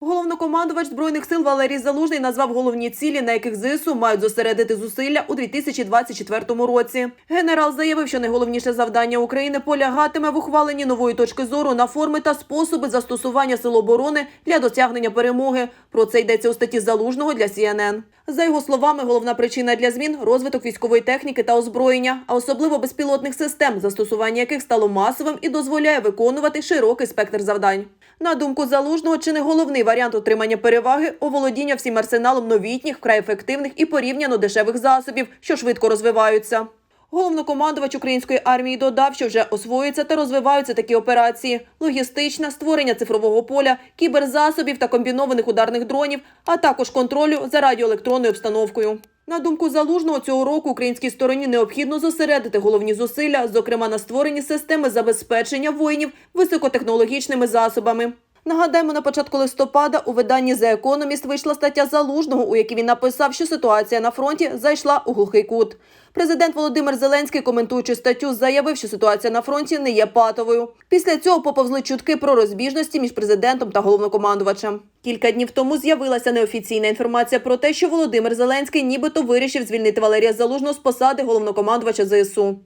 Головнокомандувач збройних сил Валерій Залужний назвав головні цілі, на яких ЗСУ мають зосередити зусилля у 2024 році. Генерал заявив, що найголовніше завдання України полягатиме в ухваленні нової точки зору на форми та способи застосування сил оборони для досягнення перемоги. Про це йдеться у статті Залужного для CNN. За його словами, головна причина для змін розвиток військової техніки та озброєння, а особливо безпілотних систем, застосування яких стало масовим і дозволяє виконувати широкий спектр завдань. На думку залужного, чи не головний варіант отримання переваги оволодіння всім арсеналом новітніх, вкрай ефективних і порівняно дешевих засобів, що швидко розвиваються. Головнокомандувач української армії додав, що вже освоюються та розвиваються такі операції: логістична, створення цифрового поля, кіберзасобів та комбінованих ударних дронів, а також контролю за радіоелектронною обстановкою. На думку залужного, цього року українській стороні необхідно зосередити головні зусилля, зокрема на створенні системи забезпечення воїнів високотехнологічними засобами. Нагадаємо, на початку листопада у виданні The Economist вийшла стаття залужного, у якій він написав, що ситуація на фронті зайшла у глухий кут. Президент Володимир Зеленський, коментуючи статтю, заявив, що ситуація на фронті не є патовою. Після цього поповзли чутки про розбіжності між президентом та головнокомандувачем. Кілька днів тому з'явилася неофіційна інформація про те, що Володимир Зеленський нібито вирішив звільнити Валерія Залужного з посади головнокомандувача ЗСУ.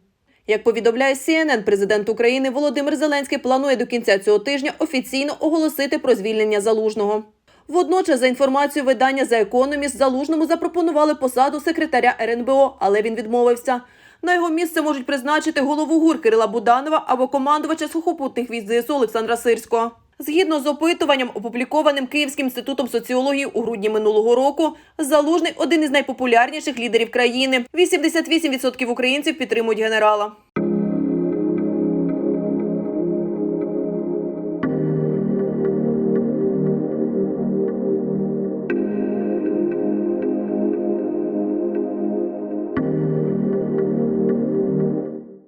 Як повідомляє CNN, президент України Володимир Зеленський планує до кінця цього тижня офіційно оголосити про звільнення залужного. Водночас, за інформацією видання The Economist, залужному запропонували посаду секретаря РНБО, але він відмовився. На його місце можуть призначити голову ГУР Кирила Буданова або командувача сухопутних військ ЗСУ Олександра Сирського. Згідно з опитуванням, опублікованим Київським інститутом соціології у грудні минулого року, залужний один із найпопулярніших лідерів країни. 88% українців підтримують генерала.